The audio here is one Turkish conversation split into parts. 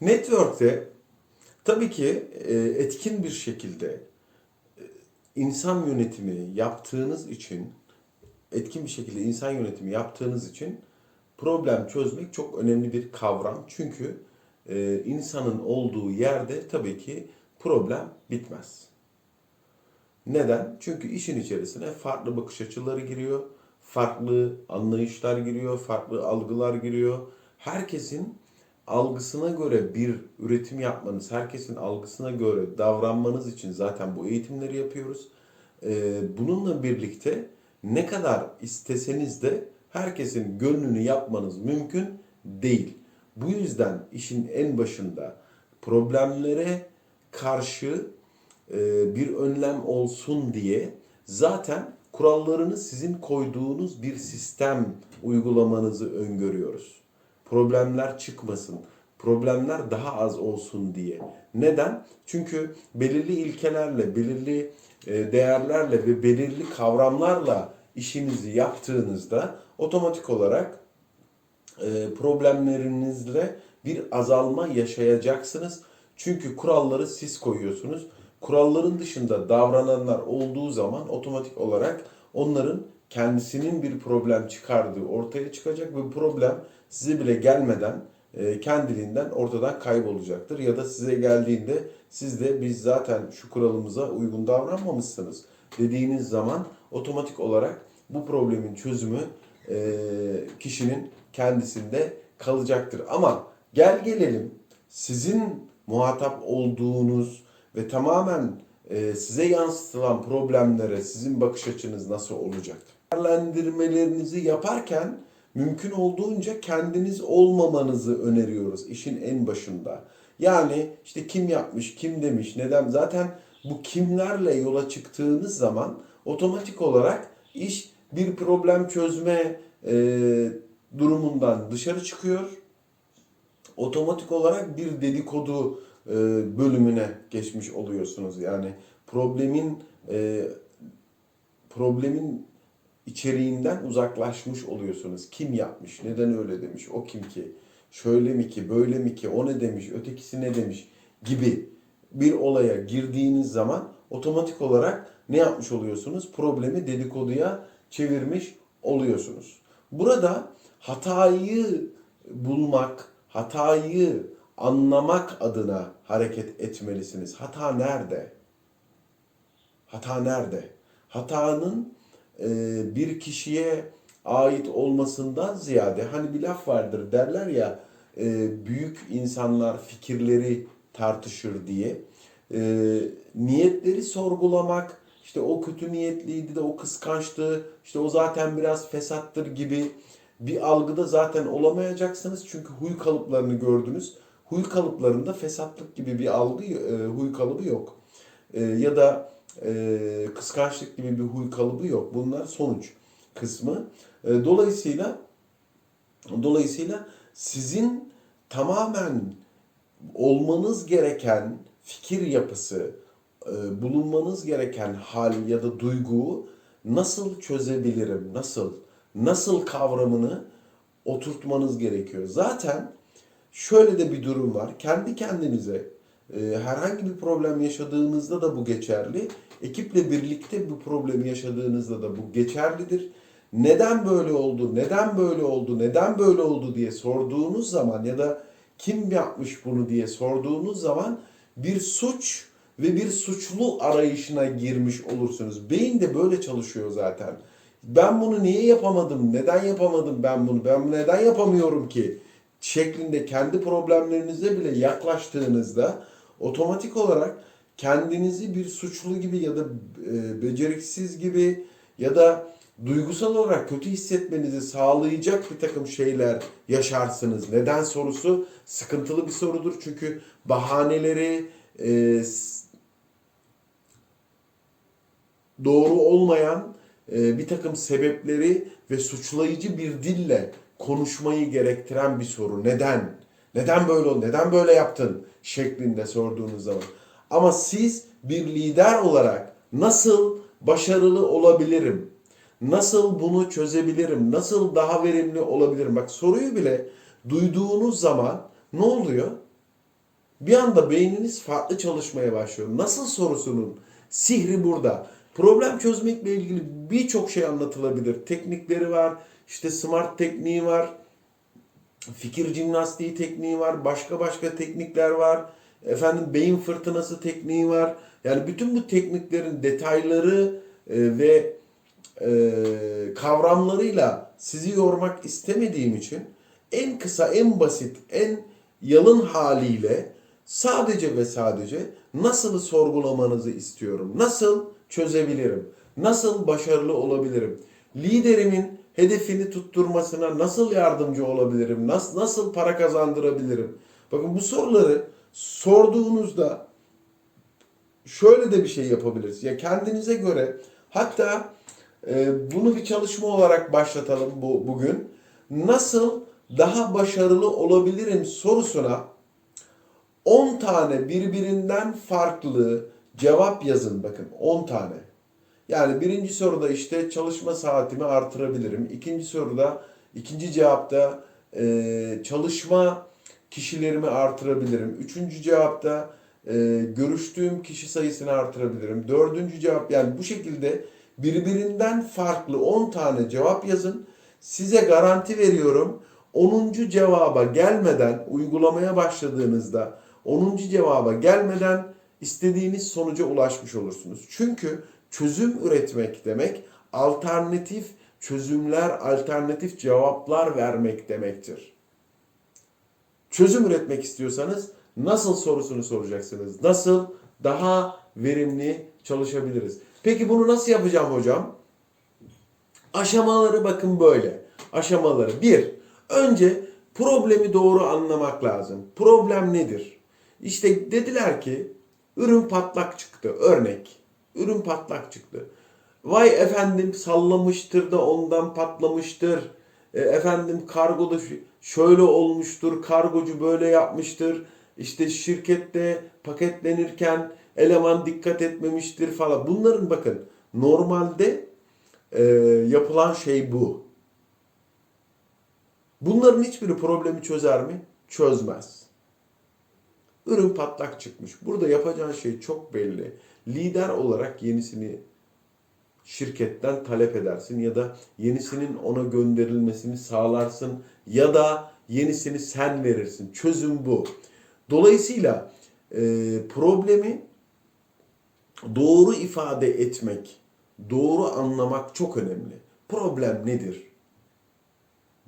Network'te tabii ki e, etkin bir şekilde e, insan yönetimi yaptığınız için etkin bir şekilde insan yönetimi yaptığınız için problem çözmek çok önemli bir kavram. Çünkü e, insanın olduğu yerde tabii ki problem bitmez. Neden? Çünkü işin içerisine farklı bakış açıları giriyor, farklı anlayışlar giriyor, farklı algılar giriyor. Herkesin algısına göre bir üretim yapmanız, herkesin algısına göre davranmanız için zaten bu eğitimleri yapıyoruz. Ee, bununla birlikte ne kadar isteseniz de herkesin gönlünü yapmanız mümkün değil. Bu yüzden işin en başında problemlere karşı e, bir önlem olsun diye zaten kurallarını sizin koyduğunuz bir sistem uygulamanızı öngörüyoruz. Problemler çıkmasın, problemler daha az olsun diye. Neden? Çünkü belirli ilkelerle, belirli e, değerlerle ve belirli kavramlarla işinizi yaptığınızda otomatik olarak e, problemlerinizle bir azalma yaşayacaksınız. Çünkü kuralları siz koyuyorsunuz. Kuralların dışında davrananlar olduğu zaman otomatik olarak onların kendisinin bir problem çıkardığı ortaya çıkacak ve problem size bile gelmeden e, kendiliğinden ortadan kaybolacaktır. Ya da size geldiğinde siz de biz zaten şu kuralımıza uygun davranmamışsınız dediğiniz zaman otomatik olarak bu problemin çözümü e, kişinin kendisinde kalacaktır. Ama gel gelelim sizin muhatap olduğunuz ve tamamen e, size yansıtılan problemlere sizin bakış açınız nasıl olacak? Değerlendirmelerinizi yaparken mümkün olduğunca kendiniz olmamanızı öneriyoruz işin en başında. Yani işte kim yapmış, kim demiş, neden? Zaten bu kimlerle yola çıktığınız zaman otomatik olarak iş bir problem çözme e, durumundan dışarı çıkıyor. Otomatik olarak bir dedikodu e, bölümüne geçmiş oluyorsunuz. Yani problemin e, problemin içeriğinden uzaklaşmış oluyorsunuz. Kim yapmış, neden öyle demiş, o kim ki, şöyle mi ki, böyle mi ki, o ne demiş, ötekisi ne demiş gibi bir olaya girdiğiniz zaman otomatik olarak ne yapmış oluyorsunuz? Problemi dedikoduya çevirmiş oluyorsunuz. Burada hatayı bulmak, hatayı anlamak adına hareket etmelisiniz. Hata nerede? Hata nerede? Hatanın e, bir kişiye ait olmasından ziyade hani bir laf vardır derler ya e, büyük insanlar fikirleri tartışır diye. E, niyetleri sorgulamak, işte o kötü niyetliydi de o kıskançtı, işte o zaten biraz fesattır gibi bir algıda zaten olamayacaksınız. Çünkü huy kalıplarını gördünüz. Huy kalıplarında fesatlık gibi bir algı, e, huy kalıbı yok. E, ya da e, kıskançlık gibi bir huy kalıbı yok. Bunlar sonuç kısmı. E, dolayısıyla dolayısıyla sizin tamamen olmanız gereken fikir yapısı, e, bulunmanız gereken hal ya da duyguyu nasıl çözebilirim, nasıl, nasıl kavramını oturtmanız gerekiyor. Zaten şöyle de bir durum var. Kendi kendinize herhangi bir problem yaşadığınızda da bu geçerli. Ekiple birlikte bu problemi yaşadığınızda da bu geçerlidir. Neden böyle oldu, neden böyle oldu, neden böyle oldu diye sorduğunuz zaman ya da kim yapmış bunu diye sorduğunuz zaman bir suç ve bir suçlu arayışına girmiş olursunuz. Beyin de böyle çalışıyor zaten. Ben bunu niye yapamadım? Neden yapamadım ben bunu? Ben bunu neden yapamıyorum ki? şeklinde kendi problemlerinize bile yaklaştığınızda otomatik olarak kendinizi bir suçlu gibi ya da e, beceriksiz gibi ya da duygusal olarak kötü hissetmenizi sağlayacak bir takım şeyler yaşarsınız. Neden sorusu sıkıntılı bir sorudur. Çünkü bahaneleri e, doğru olmayan e, bir takım sebepleri ve suçlayıcı bir dille konuşmayı gerektiren bir soru. Neden? Neden böyle oldu? Neden böyle yaptın? şeklinde sorduğunuz zaman. Ama siz bir lider olarak nasıl başarılı olabilirim? Nasıl bunu çözebilirim? Nasıl daha verimli olabilirim? Bak soruyu bile duyduğunuz zaman ne oluyor? bir anda beyniniz farklı çalışmaya başlıyor. Nasıl sorusunun sihri burada. Problem çözmekle ilgili birçok şey anlatılabilir. Teknikleri var, işte smart tekniği var, fikir jimnastiği tekniği var, başka başka teknikler var. Efendim beyin fırtınası tekniği var. Yani bütün bu tekniklerin detayları e, ve e, kavramlarıyla sizi yormak istemediğim için en kısa, en basit, en yalın haliyle sadece ve sadece nasıl sorgulamanızı istiyorum. Nasıl çözebilirim? Nasıl başarılı olabilirim? Liderimin hedefini tutturmasına nasıl yardımcı olabilirim? Nasıl nasıl para kazandırabilirim? Bakın bu soruları sorduğunuzda şöyle de bir şey yapabiliriz. Ya kendinize göre hatta e, bunu bir çalışma olarak başlatalım bu bugün. Nasıl daha başarılı olabilirim sorusuna 10 tane birbirinden farklı cevap yazın bakın 10 tane. Yani birinci soruda işte çalışma saatimi artırabilirim. İkinci soruda, ikinci cevapta e, çalışma kişilerimi artırabilirim. Üçüncü cevapta e, görüştüğüm kişi sayısını artırabilirim. Dördüncü cevap yani bu şekilde birbirinden farklı 10 tane cevap yazın. Size garanti veriyorum 10. cevaba gelmeden uygulamaya başladığınızda 10. cevaba gelmeden istediğiniz sonuca ulaşmış olursunuz. Çünkü çözüm üretmek demek alternatif çözümler, alternatif cevaplar vermek demektir. Çözüm üretmek istiyorsanız nasıl sorusunu soracaksınız. Nasıl daha verimli çalışabiliriz? Peki bunu nasıl yapacağım hocam? Aşamaları bakın böyle. Aşamaları. Bir, önce problemi doğru anlamak lazım. Problem nedir? İşte dediler ki ürün patlak çıktı. Örnek. Ürün patlak çıktı. Vay efendim sallamıştır da ondan patlamıştır. E, efendim kargoda şöyle olmuştur. Kargocu böyle yapmıştır. İşte şirkette paketlenirken eleman dikkat etmemiştir falan. Bunların bakın normalde e, yapılan şey bu. Bunların hiçbiri problemi çözer mi? Çözmez. Ürün patlak çıkmış. Burada yapacağın şey çok belli. Lider olarak yenisini şirketten talep edersin ya da yenisinin ona gönderilmesini sağlarsın ya da yenisini sen verirsin. Çözüm bu. Dolayısıyla e, problemi doğru ifade etmek, doğru anlamak çok önemli. Problem nedir?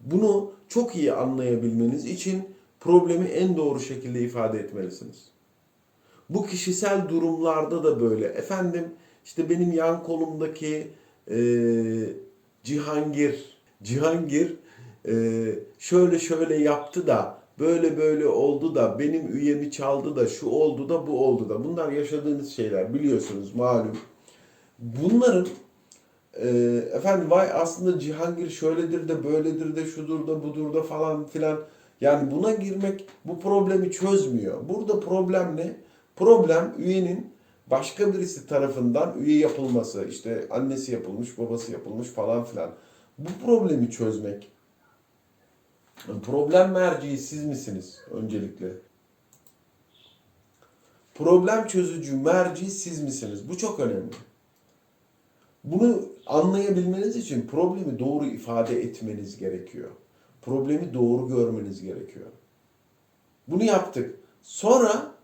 Bunu çok iyi anlayabilmeniz için problemi en doğru şekilde ifade etmelisiniz. Bu kişisel durumlarda da böyle. Efendim işte benim yan kolumdaki e, Cihangir, Cihangir e, şöyle şöyle yaptı da böyle böyle oldu da benim üyemi çaldı da şu oldu da bu oldu da. Bunlar yaşadığınız şeyler biliyorsunuz malum. Bunların e, efendim vay aslında Cihangir şöyledir de böyledir de şudur da budur da falan filan. Yani buna girmek bu problemi çözmüyor. Burada problem ne? Problem üyenin başka birisi tarafından üye yapılması. İşte annesi yapılmış, babası yapılmış falan filan. Bu problemi çözmek. Problem merciği siz misiniz öncelikle? Problem çözücü merci siz misiniz? Bu çok önemli. Bunu anlayabilmeniz için problemi doğru ifade etmeniz gerekiyor. Problemi doğru görmeniz gerekiyor. Bunu yaptık. Sonra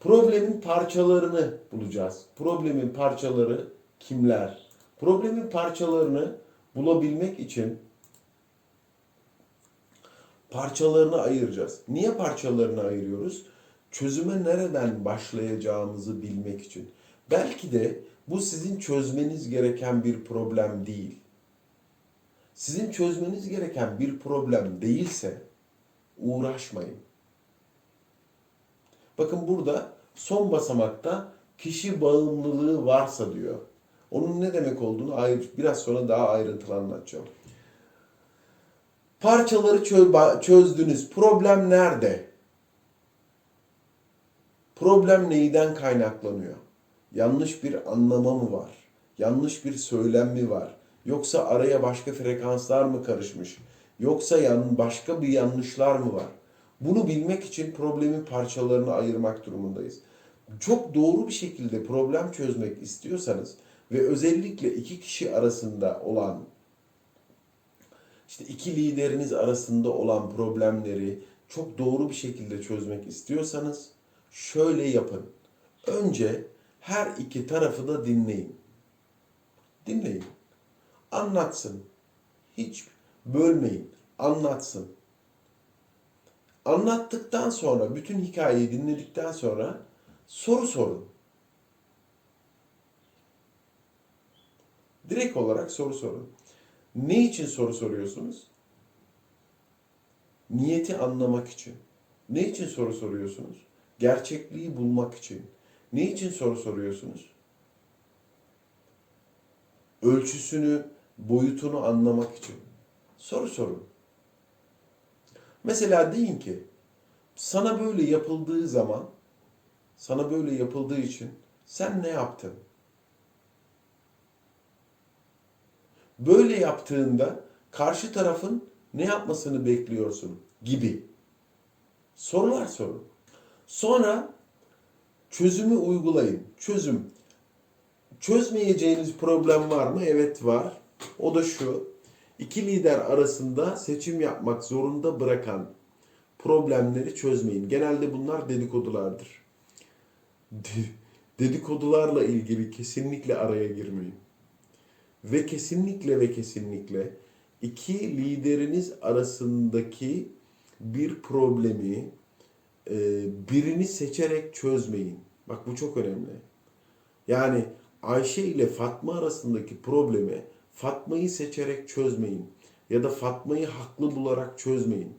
problemin parçalarını bulacağız. Problemin parçaları kimler? Problemin parçalarını bulabilmek için parçalarını ayıracağız. Niye parçalarını ayırıyoruz? Çözüme nereden başlayacağımızı bilmek için. Belki de bu sizin çözmeniz gereken bir problem değil. Sizin çözmeniz gereken bir problem değilse uğraşmayın. Bakın burada son basamakta kişi bağımlılığı varsa diyor. Onun ne demek olduğunu biraz sonra daha ayrıntılı anlatacağım. Parçaları çö- çözdünüz. Problem nerede? Problem neyden kaynaklanıyor? Yanlış bir anlama mı var? Yanlış bir söylem mi var? Yoksa araya başka frekanslar mı karışmış? Yoksa yan, başka bir yanlışlar mı var? Bunu bilmek için problemin parçalarını ayırmak durumundayız. Çok doğru bir şekilde problem çözmek istiyorsanız ve özellikle iki kişi arasında olan işte iki lideriniz arasında olan problemleri çok doğru bir şekilde çözmek istiyorsanız şöyle yapın. Önce her iki tarafı da dinleyin. Dinleyin. Anlatsın. Hiç bölmeyin. Anlatsın. Anlattıktan sonra, bütün hikayeyi dinledikten sonra soru sorun. Direkt olarak soru sorun. Ne için soru soruyorsunuz? Niyeti anlamak için. Ne için soru soruyorsunuz? Gerçekliği bulmak için. Ne için soru soruyorsunuz? Ölçüsünü, boyutunu anlamak için. Soru sorun. Mesela deyin ki sana böyle yapıldığı zaman sana böyle yapıldığı için sen ne yaptın? Böyle yaptığında karşı tarafın ne yapmasını bekliyorsun gibi sorular sorun. Sonra çözümü uygulayın. Çözüm. Çözmeyeceğiniz problem var mı? Evet var. O da şu. İki lider arasında seçim yapmak zorunda bırakan problemleri çözmeyin. Genelde bunlar dedikodulardır. De- Dedikodularla ilgili kesinlikle araya girmeyin. Ve kesinlikle ve kesinlikle iki lideriniz arasındaki bir problemi e, birini seçerek çözmeyin. Bak bu çok önemli. Yani Ayşe ile Fatma arasındaki problemi Fatma'yı seçerek çözmeyin. Ya da Fatma'yı haklı bularak çözmeyin.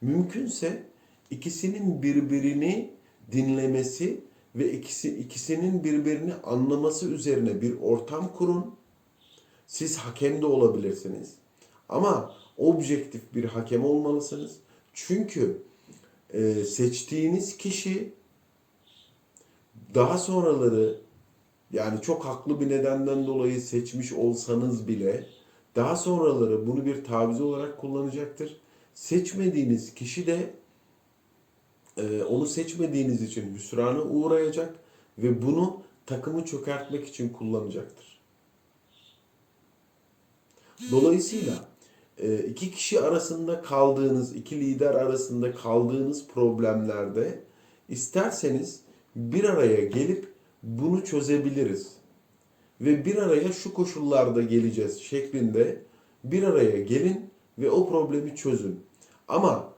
Mümkünse ikisinin birbirini dinlemesi ve ikisi, ikisinin birbirini anlaması üzerine bir ortam kurun. Siz hakem de olabilirsiniz. Ama objektif bir hakem olmalısınız. Çünkü e, seçtiğiniz kişi daha sonraları yani çok haklı bir nedenden dolayı seçmiş olsanız bile daha sonraları bunu bir taviz olarak kullanacaktır. Seçmediğiniz kişi de e, onu seçmediğiniz için hüsrana uğrayacak ve bunu takımı çökertmek için kullanacaktır. Dolayısıyla e, iki kişi arasında kaldığınız, iki lider arasında kaldığınız problemlerde isterseniz bir araya gelip bunu çözebiliriz. Ve bir araya şu koşullarda geleceğiz şeklinde bir araya gelin ve o problemi çözün. Ama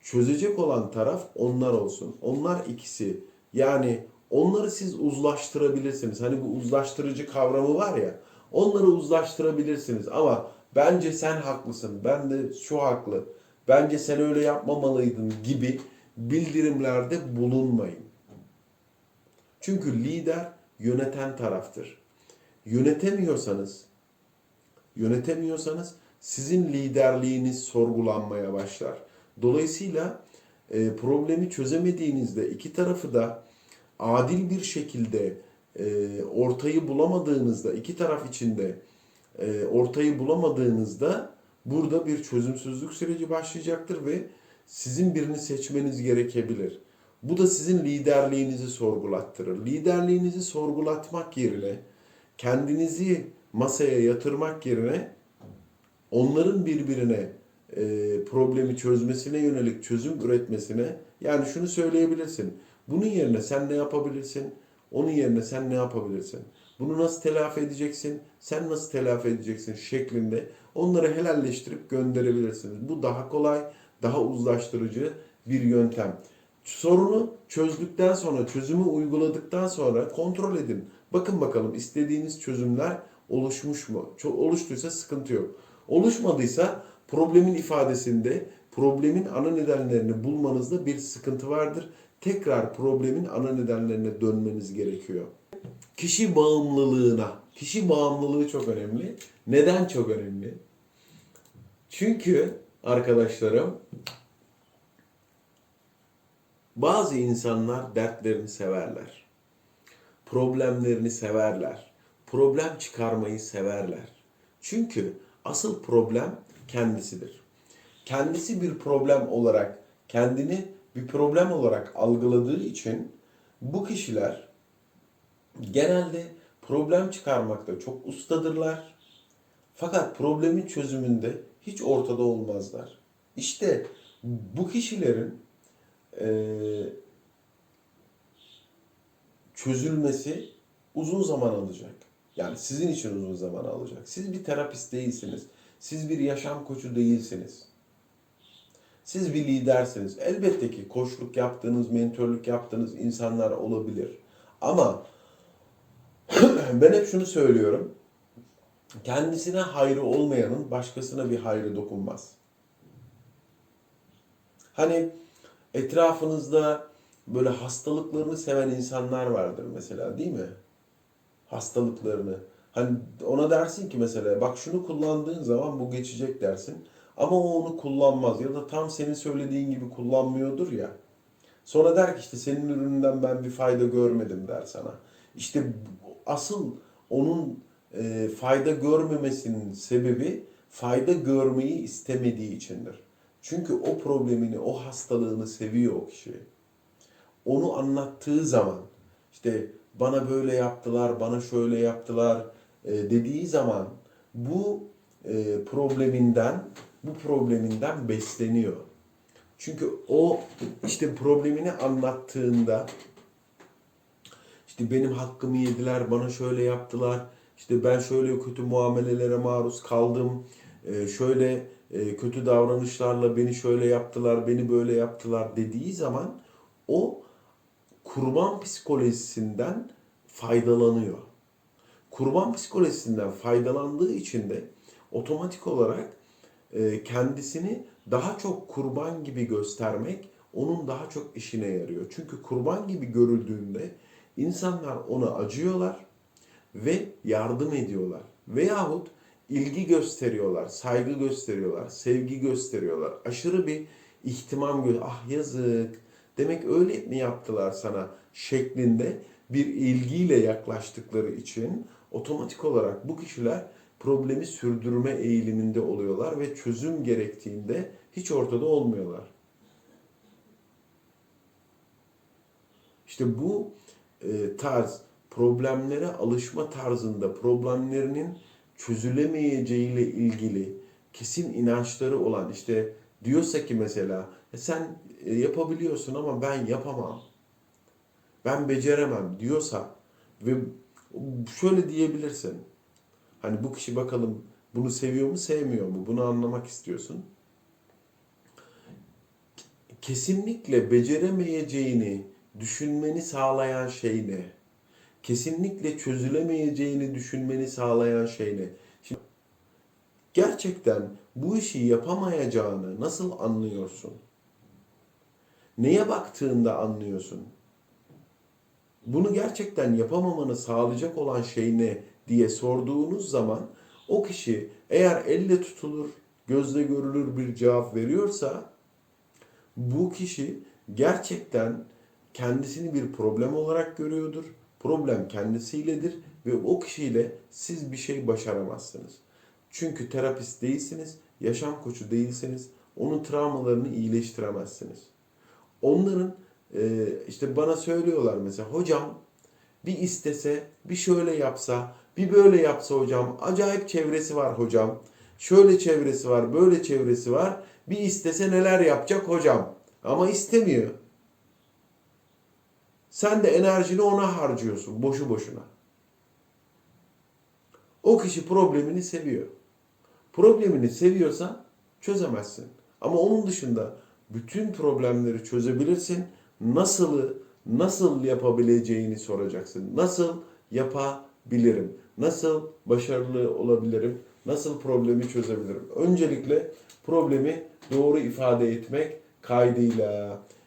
çözecek olan taraf onlar olsun. Onlar ikisi. Yani onları siz uzlaştırabilirsiniz. Hani bu uzlaştırıcı kavramı var ya. Onları uzlaştırabilirsiniz ama bence sen haklısın. Ben de şu haklı. Bence sen öyle yapmamalıydın gibi bildirimlerde bulunmayın. Çünkü lider yöneten taraftır. Yönetemiyorsanız yönetemiyorsanız sizin liderliğiniz sorgulanmaya başlar. Dolayısıyla e, problemi çözemediğinizde iki tarafı da adil bir şekilde e, ortayı bulamadığınızda iki taraf içinde e, ortayı bulamadığınızda burada bir çözümsüzlük süreci başlayacaktır ve sizin birini seçmeniz gerekebilir. Bu da sizin liderliğinizi sorgulattırır. Liderliğinizi sorgulatmak yerine kendinizi masaya yatırmak yerine onların birbirine e, problemi çözmesine yönelik çözüm üretmesine yani şunu söyleyebilirsin. Bunun yerine sen ne yapabilirsin? Onun yerine sen ne yapabilirsin? Bunu nasıl telafi edeceksin? Sen nasıl telafi edeceksin? şeklinde onları helalleştirip gönderebilirsiniz. Bu daha kolay, daha uzlaştırıcı bir yöntem. Sorunu çözdükten sonra, çözümü uyguladıktan sonra kontrol edin. Bakın bakalım istediğiniz çözümler oluşmuş mu? Oluştuysa sıkıntı yok. Oluşmadıysa problemin ifadesinde problemin ana nedenlerini bulmanızda bir sıkıntı vardır. Tekrar problemin ana nedenlerine dönmeniz gerekiyor. Kişi bağımlılığına. Kişi bağımlılığı çok önemli. Neden çok önemli? Çünkü arkadaşlarım bazı insanlar dertlerini severler. Problemlerini severler. Problem çıkarmayı severler. Çünkü asıl problem kendisidir. Kendisi bir problem olarak kendini bir problem olarak algıladığı için bu kişiler genelde problem çıkarmakta çok ustadırlar. Fakat problemin çözümünde hiç ortada olmazlar. İşte bu kişilerin eee, çözülmesi uzun zaman alacak. Yani sizin için uzun zaman alacak. Siz bir terapist değilsiniz. Siz bir yaşam koçu değilsiniz. Siz bir lidersiniz. Elbette ki koçluk yaptığınız, mentörlük yaptığınız insanlar olabilir. Ama ben hep şunu söylüyorum. Kendisine hayrı olmayanın başkasına bir hayrı dokunmaz. Hani etrafınızda böyle hastalıklarını seven insanlar vardır mesela değil mi? Hastalıklarını. Hani ona dersin ki mesela bak şunu kullandığın zaman bu geçecek dersin. Ama o onu kullanmaz ya da tam senin söylediğin gibi kullanmıyordur ya. Sonra der ki işte senin ürününden ben bir fayda görmedim der sana. İşte asıl onun fayda görmemesinin sebebi fayda görmeyi istemediği içindir. Çünkü o problemini, o hastalığını seviyor o kişi. Onu anlattığı zaman işte bana böyle yaptılar, bana şöyle yaptılar e, dediği zaman bu e, probleminden bu probleminden besleniyor. Çünkü o işte problemini anlattığında işte benim hakkımı yediler, bana şöyle yaptılar, işte ben şöyle kötü muamelelere maruz kaldım, e, şöyle e, kötü davranışlarla beni şöyle yaptılar, beni böyle yaptılar dediği zaman o kurban psikolojisinden faydalanıyor. Kurban psikolojisinden faydalandığı için de otomatik olarak e, kendisini daha çok kurban gibi göstermek onun daha çok işine yarıyor. Çünkü kurban gibi görüldüğünde insanlar ona acıyorlar ve yardım ediyorlar. Veyahut ilgi gösteriyorlar, saygı gösteriyorlar, sevgi gösteriyorlar. Aşırı bir ihtimam gö ah yazık demek öyle mi yaptılar sana şeklinde bir ilgiyle yaklaştıkları için otomatik olarak bu kişiler problemi sürdürme eğiliminde oluyorlar ve çözüm gerektiğinde hiç ortada olmuyorlar. İşte bu e, tarz problemlere alışma tarzında problemlerinin çözülemeyeceğiyle ilgili kesin inançları olan işte diyorsa ki mesela "E sen e, yapabiliyorsun ama ben yapamam. Ben beceremem diyorsa ve şöyle diyebilirsin. Hani bu kişi bakalım bunu seviyor mu sevmiyor mu? Bunu anlamak istiyorsun. Kesinlikle beceremeyeceğini düşünmeni sağlayan şey ne? Kesinlikle çözülemeyeceğini düşünmeni sağlayan şey ne? Şimdi gerçekten bu işi yapamayacağını nasıl anlıyorsun? Neye baktığında anlıyorsun? Bunu gerçekten yapamamanı sağlayacak olan şey ne diye sorduğunuz zaman o kişi eğer elle tutulur, gözle görülür bir cevap veriyorsa bu kişi gerçekten kendisini bir problem olarak görüyordur. Problem kendisiyledir ve o kişiyle siz bir şey başaramazsınız. Çünkü terapist değilsiniz, yaşam koçu değilsiniz. Onun travmalarını iyileştiremezsiniz. Onların e, işte bana söylüyorlar mesela hocam bir istese, bir şöyle yapsa, bir böyle yapsa hocam. Acayip çevresi var hocam. Şöyle çevresi var, böyle çevresi var. Bir istese neler yapacak hocam. Ama istemiyor. Sen de enerjini ona harcıyorsun boşu boşuna. O kişi problemini seviyor. Problemini seviyorsa çözemezsin. Ama onun dışında bütün problemleri çözebilirsin. Nasılı, nasıl yapabileceğini soracaksın. Nasıl yapabilirim? Nasıl başarılı olabilirim? Nasıl problemi çözebilirim? Öncelikle problemi doğru ifade etmek kaydıyla